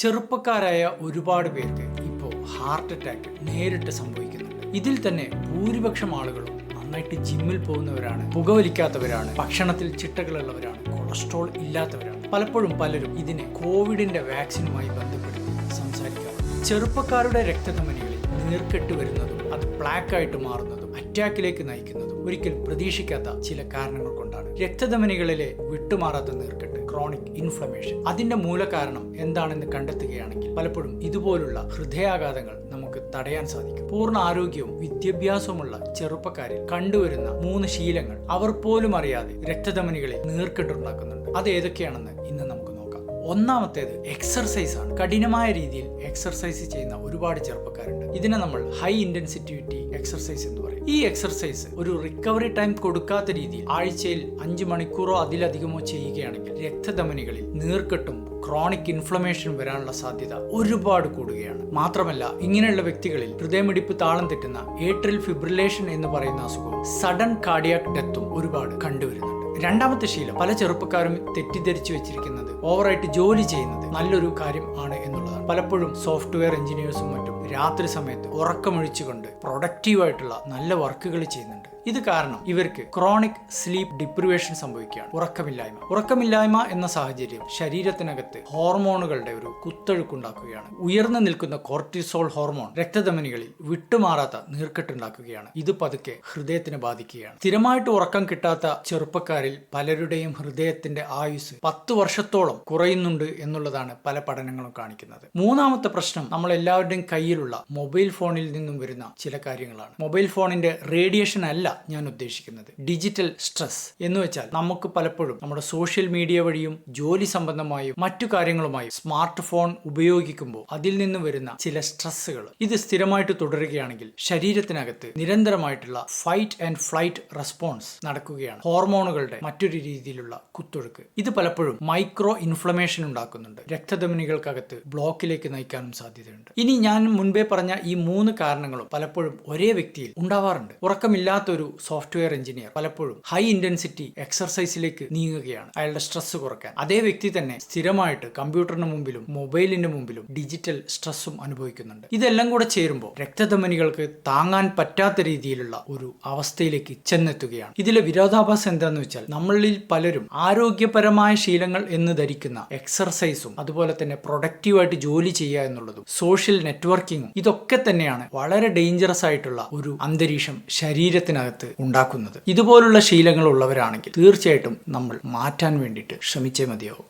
ചെറുപ്പക്കാരായ ഒരുപാട് പേർക്ക് ഇപ്പോൾ ഹാർട്ട് അറ്റാക്ക് നേരിട്ട് സംഭവിക്കുന്നുണ്ട്. ഇതിൽ തന്നെ ഭൂരിപക്ഷം ആളുകളും നന്നായിട്ട് ജിമ്മിൽ പോകുന്നവരാണ് പുകവലിക്കാത്തവരാണ് ഭക്ഷണത്തിൽ ചിട്ടകളുള്ളവരാണ് കൊളസ്ട്രോൾ ഇല്ലാത്തവരാണ്. പലപ്പോഴും പലരും ഇതിനെ കോവിഡിന്റെ വാക്സിനുമായി ബന്ധപ്പെടുത്തി സംസാരിക്കാറുണ്ട്. ചെറുപ്പക്കാരുടെ രക്തധമനികളിൽ നീർക്കെട്ട് വരുന്നതും അത് ബ്ലാക്ക് ആയിട്ട് മാറുന്നതും അറ്റാക്കിലേക്ക് നയിക്കുന്നതും ഒരിക്കൽ പ്രതീക്ഷിക്കാത്ത ചില കാരണങ്ങൾ കൊണ്ടാണ്. രക്തധമനികളിലെ വിട്ടുമാറാത്ത നീർക്കെട്ട് ക്രോണിക് ഇൻഫ്ലമേഷൻ അതിന്റെ മൂലകാരണം എന്താണെന്ന് കണ്ടെത്തുകയാണെങ്കിൽ പലപ്പോഴും ഇതുപോലുള്ള ഹൃദയാഘാതങ്ങൾ നമുക്ക് തടയാൻ സാധിക്കും. പൂർണ ആരോഗ്യവും വിദ്യാഭ്യാസവുമുള്ള ചെറുപ്പക്കാരിൽ കണ്ടുവരുന്ന മൂന്ന് ശീലങ്ങൾ അവർ പോലും അറിയാതെ രക്തധമനികളിൽ നീർക്കെട്ടുണ്ടാക്കുന്നുണ്ട് അത് ഏതൊക്കെയാണെന്ന് ഇന്ന് നമുക്ക് ഒന്നാമത്തേത് എക്സർസൈസ് ആണ്. കഠിനമായ രീതിയിൽ എക്സർസൈസ് ചെയ്യുന്ന ഒരുപാട് ചെറുപ്പക്കാരുണ്ട്. ഇതിനെ നമ്മൾ ഹൈ ഇന്റൻസിറ്റിവിറ്റി എക്സർസൈസ് എന്ന് പറയും. ഈ എക്സർസൈസ് ഒരു റിക്കവറി ടൈം കൊടുക്കാത്ത രീതിയിൽ ആഴ്ചയിൽ അഞ്ച് മണിക്കൂറോ അതിലധികമോ ചെയ്യുകയാണെങ്കിൽ രക്തധമനികളിൽ നീർക്കെട്ടും ക്രോണിക് ഇൻഫ്ലമേഷൻ വരാനുള്ള സാധ്യത ഒരുപാട് കൂടുകയാണ്. മാത്രമല്ല ഇങ്ങനെയുള്ള വ്യക്തികളിൽ ഹൃദയമിടിപ്പ് താളം തെറ്റുന്ന ഏട്രിൽ ഫിബ്രിലേഷൻ എന്ന് പറയുന്ന അസുഖവും സഡൻ കാർഡിയാക് ഡെത്തും ഒരുപാട് കണ്ടുവരുന്നുണ്ട്. രണ്ടാമത്തെ ശീലം പല ചെറുപ്പക്കാരും തെറ്റിദ്ധരിച്ചു വെച്ചിരിക്കുന്നത്. ഓവറായിട്ട് ജോലി ചെയ്യുന്നത് നല്ലൊരു കാര്യം ആണ് എന്നുള്ളതാണ്. പലപ്പോഴും സോഫ്റ്റ്വെയർ എഞ്ചിനീയേഴ്സും മറ്റും രാത്രി സമയത്ത് ഉറക്കമൊഴിച്ചുകൊണ്ട് പ്രൊഡക്റ്റീവായിട്ടുള്ള നല്ല വർക്കുകൾ ചെയ്യുന്നുണ്ട്. ഇത് കാരണം ഇവർക്ക് ക്രോണിക് സ്ലീപ്പ് ഡിപ്രിവേഷൻ സംഭവിക്കുകയാണ്. ഉറക്കമില്ലായ്മ. ഉറക്കമില്ലായ്മ എന്ന സാഹചര്യം ശരീരത്തിനകത്ത് ഹോർമോണുകളുടെ ഒരു കുത്തൊഴുക്കുണ്ടാക്കുകയാണ്. ഉയർന്നു നിൽക്കുന്ന കോർട്ടിസോൾ ഹോർമോൺ രക്തധമനികളിൽ വിട്ടുമാറാത്ത നീർക്കെട്ടുണ്ടാക്കുകയാണ്. ഇത് പതുക്കെ ഹൃദയത്തിനെ ബാധിക്കുകയാണ്. സ്ഥിരമായിട്ട് ഉറക്കം കിട്ടാത്ത ചെറുപ്പക്കാരിൽ പലരുടെയും ഹൃദയത്തിന്റെ ആയുസ് പത്ത് വർഷത്തോളം കുറയുന്നുണ്ട് എന്നുള്ളതാണ് പല പഠനങ്ങളും കാണിക്കുന്നത്. മൂന്നാമത്തെ പ്രശ്നം നമ്മൾ എല്ലാവരുടെയും കയ്യിലുള്ള മൊബൈൽ ഫോണിൽ നിന്നും വരുന്ന ചില കാര്യങ്ങളാണ്. മൊബൈൽ ഫോണിന്റെ റേഡിയേഷൻ അല്ല ഞാൻ ഉദ്ദേശിക്കുന്നത്. ഡിജിറ്റൽ സ്ട്രെസ് എന്ന് വെച്ചാൽ നമുക്ക് പലപ്പോഴും നമ്മുടെ സോഷ്യൽ മീഡിയ വഴിയും ജോലി സംബന്ധമായും മറ്റു കാര്യങ്ങളുമായും സ്മാർട്ട് ഫോൺ ഉപയോഗിക്കുമ്പോൾ അതിൽ നിന്ന് വരുന്ന ചില സ്ട്രെസ്സുകൾ. ഇത് സ്ഥിരമായിട്ട് തുടരുകയാണെങ്കിൽ ശരീരത്തിനകത്ത് നിരന്തരമായിട്ടുള്ള ഫൈറ്റ് ആൻഡ് ഫ്ലൈറ്റ് റെസ്പോൺസ് നടക്കുകയാണ്. ഹോർമോണുകളുടെ മറ്റൊരു രീതിയിലുള്ള കുത്തൊഴുക്ക്. ഇത് പലപ്പോഴും മൈക്രോ ഇൻഫ്ലമേഷൻ ഉണ്ടാക്കുന്നുണ്ട്. രക്തധമനികൾക്കകത്ത് ബ്ലോക്കിലേക്ക് നയിക്കാനും സാധ്യതയുണ്ട്. ഇനി ഞാൻ മുൻപേ പറഞ്ഞ ഈ മൂന്ന് കാരണങ്ങളും പലപ്പോഴും ഒരേ വ്യക്തിയിൽ ഉണ്ടാവാറുണ്ട്. ഉറക്കമില്ലാത്തൊരു സോഫ്റ്റ്വെയർ എഞ്ചിനീയർ പലപ്പോഴും ഹൈ ഇന്റൻസിറ്റി എക്സർസൈസിലേക്ക് നീങ്ങുകയാണ്. അയാളുടെ സ്ട്രെസ് കുറയ്ക്കാൻ. അതേ വ്യക്തി തന്നെ സ്ഥിരമായിട്ട് കമ്പ്യൂട്ടറിന് മുമ്പിലും മൊബൈലിന്റെ മുമ്പിലും ഡിജിറ്റൽ സ്ട്രെസ്സും അനുഭവിക്കുന്നുണ്ട്. ഇതെല്ലാം കൂടെ ചേരുമ്പോൾ രക്തധമനികൾക്ക് താങ്ങാൻ പറ്റാത്ത രീതിയിലുള്ള ഒരു അവസ്ഥയിലേക്ക് ചെന്നെത്തുകയാണ്. ഇതിലെ വിരോധാഭാസം എന്താന്ന് വെച്ചാൽ നമ്മളിൽ പലരും ആരോഗ്യപരമായ ശീലങ്ങൾ എന്ന് ധരിക്കുന്ന എക്സർസൈസും അതുപോലെ തന്നെ പ്രൊഡക്റ്റീവായിട്ട് ജോലി ചെയ്യുക എന്നുള്ളതും സോഷ്യൽ നെറ്റ്വർക്കിങ്ങും ഇതൊക്കെ തന്നെയാണ് വളരെ ഡേഞ്ചറസ് ആയിട്ടുള്ള ഒരു അന്തരീക്ഷം ശരീരത്തിനകത്ത് ഉണ്ടാക്കുന്നത്. ഇതുപോലുള്ള ശീലങ്ങൾ ഉള്ളവരാണെങ്കിൽ തീർച്ചയായിട്ടും നമ്മൾ മാറ്റാൻ വേണ്ടിയിട്ട് ശ്രമിച്ചേ മതിയാവും.